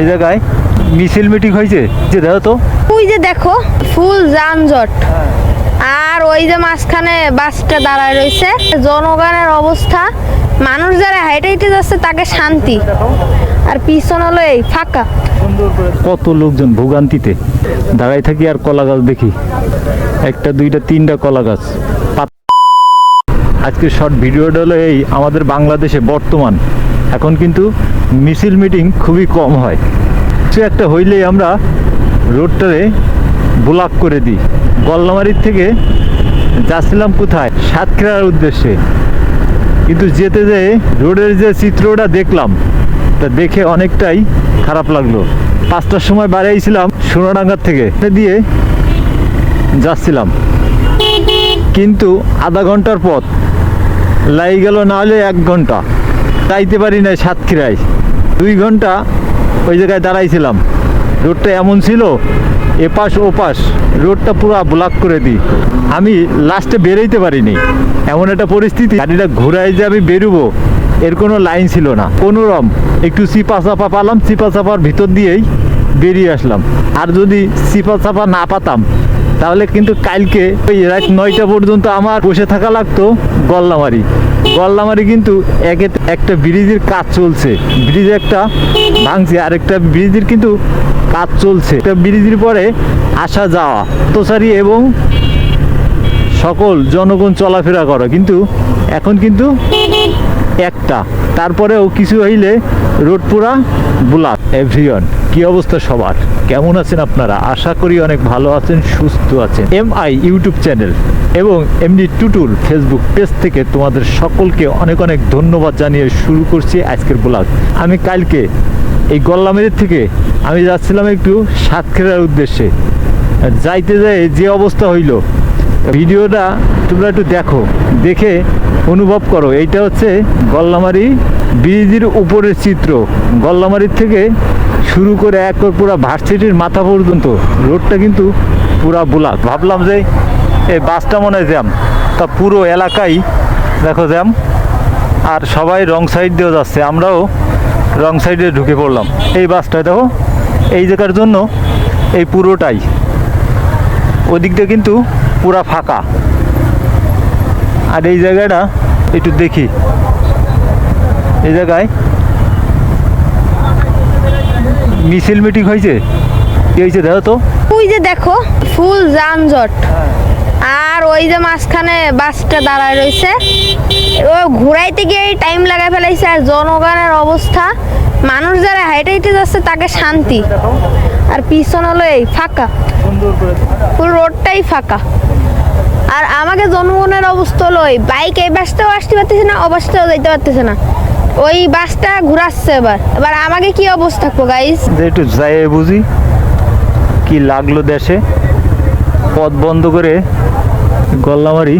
এই জায়গায় মিছিল মিটিং হয়েছে যে দেখো তো। ওই যে দেখো ফুল যানজট। আর ওই যে মাঝখানে বাসটা দাঁড়ায় রয়েছে। জনগণের অবস্থা মানুষ যারা হাইটে হাইটে যাচ্ছে তাকে শান্তি। আর পিছন হলো এই ফাঁকা। কত লোকজন ভোগান্তিতে। দাঁড়াই থাকি আর কলা গাছ দেখি। একটা দুইটা তিনটা কলা গাছ। পাত- আজকে শর্ট ভিডিওটা হলো এই আমাদের বাংলাদেশে বর্তমান। এখন কিন্তু মিছিল মিটিং খুবই কম হয়। কিছু একটা হইলেই আমরা রোডটারে ব্লক করে দিই। গল্লামারির থেকে যাচ্ছিলাম কোথায়? সাতক্ষীরার উদ্দেশ্যে। কিন্তু যেতে যেয়ে রোডের যে চিত্রটা দেখলাম, তা দেখে অনেকটাই খারাপ লাগল। পাঁচটার সময় বাড়িয়েছিলাম সোনাডাঙ্গার থেকে। দিয়ে যাচ্ছিলাম। কিন্তু আধা ঘণ্টার পথ। লাই গেল না হলে এক ঘণ্টা। যাইতে পারি না সাতক্ষীরায়। দুই ঘণ্টা ওই জায়গায় দাঁড়াইছিলাম। রোডটা এমন ছিল, এপাশ ওপাশ, রোডটা পুরো ব্লক করে দিই। আমি লাস্টে বেরোইতে পারিনি। এমন একটা পরিস্থিতি, গাড়িটা ঘুরাই যে আমি বেরোবো, এর কোনো লাইন ছিল না। কোনোরম একটু চিপা চাপা পালাম চিপা চাপার ভিতর দিয়েই বেরিয়ে আসলাম। আর যদি চিপা চাপা না পাতাম, তাহলে কিন্তু কালকে ওই রাত নয়টা পর্যন্ত আমার বসে থাকা লাগতো গল্লামারি। গল্লামারি কিন্তু একে একটা ব্রিজের কাজ চলছে। ব্রিজ একটা ভাঙছে, আর একটা ব্রিজের কিন্তু কাজ চলছে। একটা ব্রিজের পরে আসা যাওয়া তোসারি এবং সকল জনগণ চলাফেরা করে। কিন্তু এখন কিন্তু একটা, তারপরেও কিছু হইলে রোড পুরা ব্লক। এভরিওয়ান কি অবস্থা সবার? কেমন আছেন আপনারা? আশা করি অনেক ভালো আছেন, সুস্থ আছেন। এম আই ইউটিউব চ্যানেল এবং এমনি টুটুল ফেসবুক পেজ থেকে তোমাদের সকলকে অনেক অনেক ধন্যবাদ জানিয়ে শুরু করছি আজকের ব্লগ। আমি কালকে এই গল্লামের থেকে আমি যাচ্ছিলাম একটু সাতক্ষীরার উদ্দেশ্যে। যাইতে যাই যে অবস্থা হইল, ভিডিওটা তোমরা একটু দেখো, দেখে অনুভব করো। এইটা হচ্ছে গল্লামারি ব্রিজের উপরের চিত্র। গল্লামারির থেকে শুরু করে এক পুরো ভার্সিটির মাথা পর্যন্ত। রোডটা কিন্তু পুরা ব্লাক ভাবলাম যে এই বাসটা মনে হয় জ্যাম। তা পুরো এলাকাই দেখো জ্যাম। আর সবাই রং সাইড দিয়েও যাচ্ছে। আমরাও রং সাইডে ঢুকে পড়লাম। এই বাসটায় দেখো, এই জায়গার জন্য এই পুরোটাই। ওদিকটা কিন্তু পুরা ফাঁকা। আর এই জায়গাটা একটু দেখি। এই জায়গায় মিছিল মিটিং হয়েছে? কি হয়েছে দেখো তো। ওই যে দেখো, ফুল যানজট। আর ওই যে মাঝখানে বাসটা দাঁড়ায় রয়েছে। ও ঘুরাইতে গিয়ে টাইম লাগাই ফেলাইছে আর জনগণের অবস্থা। মানুষ যারা হাইটে হাইটে যাচ্ছে, তাকে শান্তি। আর পিছন হলো এই ফাঁকা। পুরো রোডটাই ফাঁকা। আর আমাকে জনগণের অবস্থা হলো বাইক এই বাসটাও আসতে পারতেছে না, ও বাসটাও যাইতে পারতেছে না। ওই বাসটা ঘুরাচ্ছে এবার। এবার আমাকে কি অবস্থা থাকব গাইস একটু যাই বুঝি, কি লাগল দেশে? পথ বন্ধ করে গল্লামারি।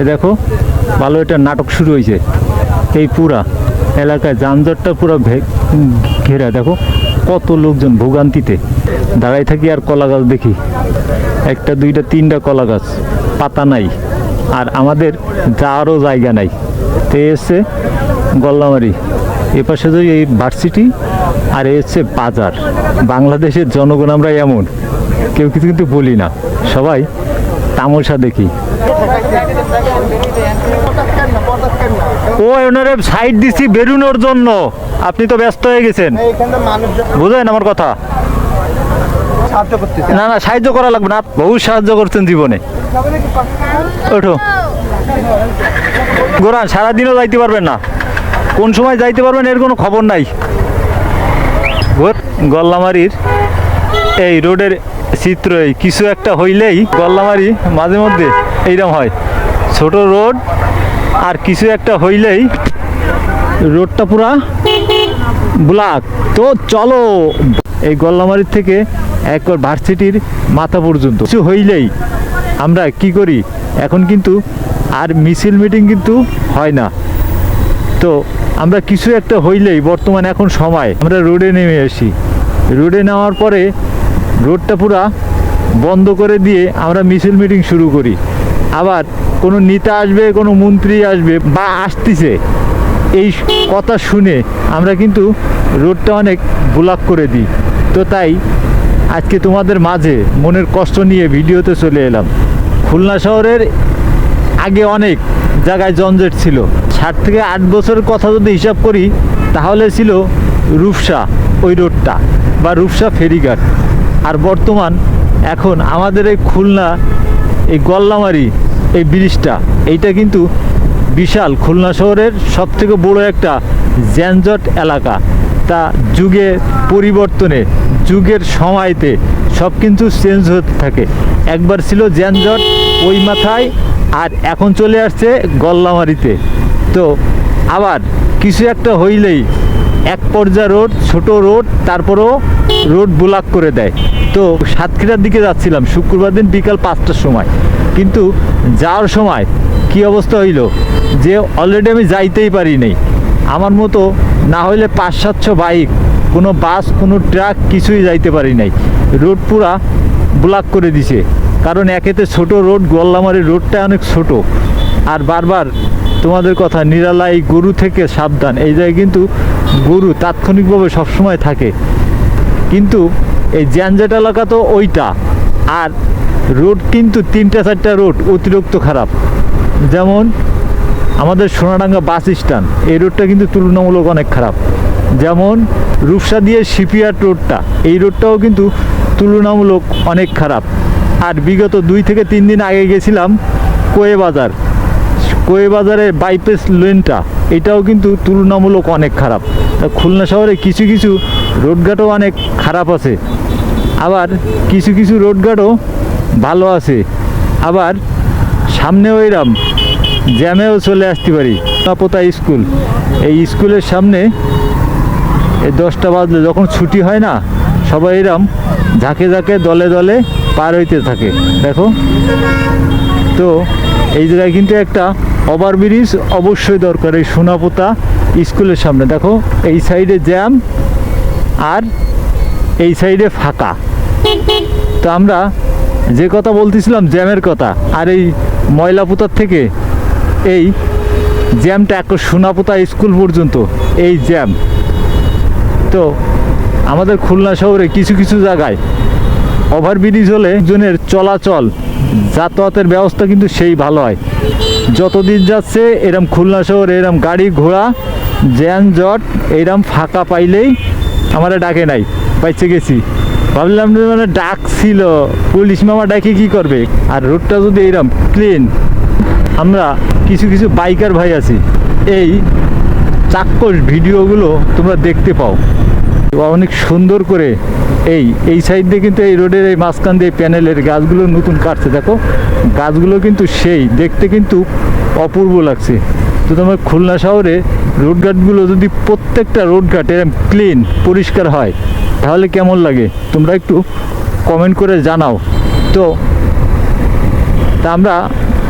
এ দেখো, ভালো একটা নাটক শুরু হয়েছে। এই পুরা এলাকায় যানজটটা পুরো ঘেরা, দেখো। কত লোকজন ভোগান্তিতে। দাঁড়াই থাকি আর কলা গাছ দেখি। একটা, দুইটা, তিনটা কলা গাছ, পাতা নাই। আর আমাদের যাওয়ারও জায়গা নাই। তে এই গল্লামারি। এপাশে যে এই ভার্সিটি আর এ হচ্ছে বাজার। বাংলাদেশের জনগণ আমরা এমন, কেউ কিছু কিন্তু বলি না। সবাই তামসা দেখি। ও ওনারে সাইড দিছি বেরুনোর জন্য। আপনি তো ব্যস্ত হয়ে গেছেন। বুঝলেন আমার কথা? না না, সাহায্য করা লাগবে না। বহু সাহায্য করছেন জীবনে। ওঠো। গোরান, সারাদিনও যাইতে পারবেন না। কোন সময় যাইতে পারবেন এর কোনো খবর নাই। গল্লামারির এই রোডের চিত্র এই কিছু একটা হইলেই গল্লামারি মাঝে মধ্যে এইরকম হয়। ছোট রোড আর কিছু একটা হইলেই রোডটা পুরা ব্লাক তো চলো, এই গল্লামারির থেকে একবার ভার্সিটির মাথা পর্যন্ত। কিছু হইলেই আমরা কি করি? এখন কিন্তু আর মিছিল মিটিং কিন্তু হয় না। তো আমরা কিছু একটা হইলেই বর্তমান এখন সময়। আমরা রোডে নেমে আসি। রোডে নেওয়ার পরে রোডটা পুরা বন্ধ করে দিয়ে আমরা মিছিল মিটিং শুরু করি। আবার কোনো নেতা আসবে, কোনো মন্ত্রী আসবে বা আসতিছে, এই কথা শুনে আমরা কিন্তু রোডটা অনেক ব্লক করে দিই। তো তাই আজকে তোমাদের মাঝে মনের কষ্ট নিয়ে ভিডিওতে চলে এলাম। খুলনা শহরের আগে অনেক জায়গায় জঞ্জট ছিল। ষাট থেকে আট বছরের কথা যদি হিসাব করি, তাহলে ছিল রূপসা ওই রোডটা বা রূপসা ফেরিঘাট। আর বর্তমান এখন আমাদের এই খুলনা, এই গল্লামারি, এই ব্রিজটা, এইটা কিন্তু বিশাল। খুলনা শহরের সব থেকে বড় একটা যানজট এলাকা। তা যুগে পরিবর্তনে, যুগের সময়তে সব কিন্তু চেঞ্জ হতে থাকে। একবার ছিল যানজট ওই মাথায়, আর এখন চলে আসছে গল্লামারিতে। তো আবার কিছু একটা হইলেই এক পর্যা রোড, ছোট রোড, তারপরও রোড ব্লক করে দেয়। তো সাতক্ষীরার দিকে যাচ্ছিলাম, শুক্রবার দিন বিকাল পাঁচটার সময়। কিন্তু যাওয়ার সময় কি অবস্থা হইল যে অলরেডি আমি যাইতেই পারি নাই আমার মতো না হইলে পাঁচ সাতশো বাইক, কোনো বাস, কোনো ট্রাক কিছুই যাইতে পারি নাই। রোড পুরা ব্লক করে দিছে। কারণ একেতে ছোট রোড গোল্লামারি রোডটা অনেক ছোট। আর বারবার তোমাদের কথা নিরালাই গরু থেকে সাবধান। এই জায়গায় কিন্তু গরু তাৎক্ষণিকভাবে সবসময় থাকে। কিন্তু এই জ্যানজেট এলাকা তো ওইটা। আর রোড কিন্তু তিনটা, চারটা রোড অতিরিক্ত খারাপ। যেমন আমাদের সোনাডাঙ্গা বাস স্ট্যান্ড, এই রোডটা কিন্তু তুলনামূলক অনেক খারাপ। যেমন রূপসা দিয়ে শিপিয়ার রোডটা, এই রোডটাও কিন্তু তুলনামূলক অনেক খারাপ। আর বিগত দুই থেকে তিন দিন আগে গেছিলাম কোয়ে বাজার। বাজারের বাইপাস লেনটা এটাও কিন্তু তুলনামূলক অনেক খারাপ। তা খুলনা শহরে কিছু কিছু রোডঘাটও অনেক খারাপ আছে। আবার কিছু কিছু রোডঘাটও ভালো আছে। আবার সামনেও এরম, জ্যামেও চলে আসতে পারি। পোতা স্কুল, এই স্কুলের সামনে এই দশটা বাজলে যখন ছুটি হয় না, সবাই এরম ঝাঁকে ঝাঁকে দলে দলে পার হইতে থাকে। দেখো, তো এই জায়গায় কিন্তু একটা ওভারব্রিজ অবশ্যই দরকার এই সোনাপোতা স্কুলের সামনে। দেখো, এই সাইডে জ্যাম আর এই সাইডে ফাঁকা। তো আমরা যে কথা বলতেছিলাম, জ্যামের কথা, আর এই ময়লাপোতার থেকে এই জ্যামটা এক সোনাপোতা স্কুল পর্যন্ত, এই জ্যাম। তো আমাদের খুলনা শহরে কিছু কিছু জায়গায় ওভারব্রিজ হলে জনের চলাচল, যাতায়াতের ব্যবস্থা কিন্তু সেই ভালো হয়। যতদিন যাচ্ছে, এরম খুলনা শহর, এরম গাড়ি ঘোড়া যানজট এরম ফাঁকা পাইলেই আমারা ডাকে নাই, পাইছে গেছি। ভাবলাম মানে ডাক ছিল পুলিশ মামা ডাকে কি করবে? আর রোডটা যদি এরম ক্লিন আমরা কিছু কিছু বাইকার ভাই আছি, এই চাক্ষুষ ভিডিওগুলো তোমরা দেখতে পাও। অনেক সুন্দর করে এই এই সাইড দিয়ে কিন্তু এই রোডের এই মাঝখান দিয়ে প্যানেলের গাছগুলো নতুন কাটছে, দেখো। গাছগুলো কিন্তু সেই, দেখতে কিন্তু অপূর্ব লাগছে। তো তোমার খুলনা শহরে রোডঘাটগুলো যদি প্রত্যেকটা রোডঘাট এরকম ক্লিন, পরিষ্কার হয়, তাহলে কেমন লাগে? তোমরা একটু কমেন্ট করে জানাও। তো, তা আমরা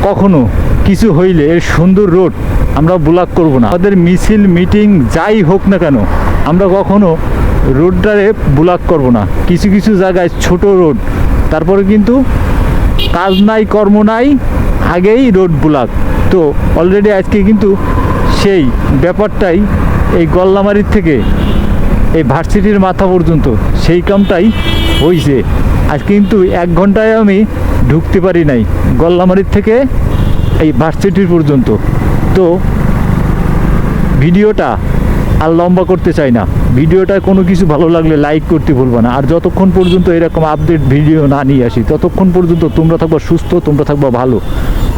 কখনো কিছু হইলে এর সুন্দর রোড আমরা ব্লক করব না। আমাদের মিছিল, মিটিং যাই হোক না কেন, আমরা কখনো রোডটারে ব্লক করব না। কিছু কিছু জায়গায় ছোট রোড, তারপরে কিন্তু কাজ নাই, কর্ম নাই, আগেই রোড ব্লক। তো অলরেডি আজকে কিন্তু সেই ব্যাপারটাই এই গল্লামারির থেকে, এই ভার্সিটির মাথা পর্যন্ত সেই কামটাই হয়েছে আজ কিন্তু এক ঘন্টায় আমি ঢুকতে পারি নাই গল্লামারির থেকে এই ভার্সিটির পর্যন্ত। তো ভিডিওটা আর লম্বা করতে চাই না। ভিডিওটা কোনো কিছু ভালো লাগলে লাইক করতে ভুলবো না। আর যতক্ষণ পর্যন্ত এরকম আপডেট ভিডিও না নিয়ে আসি, ততক্ষণ পর্যন্ত তোমরা থাকবা সুস্থ, তোমরা থাকবা ভালো।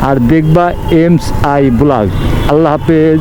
আর দেখবা এমস আই ব্লগ। আল্লাহ হাফেজ।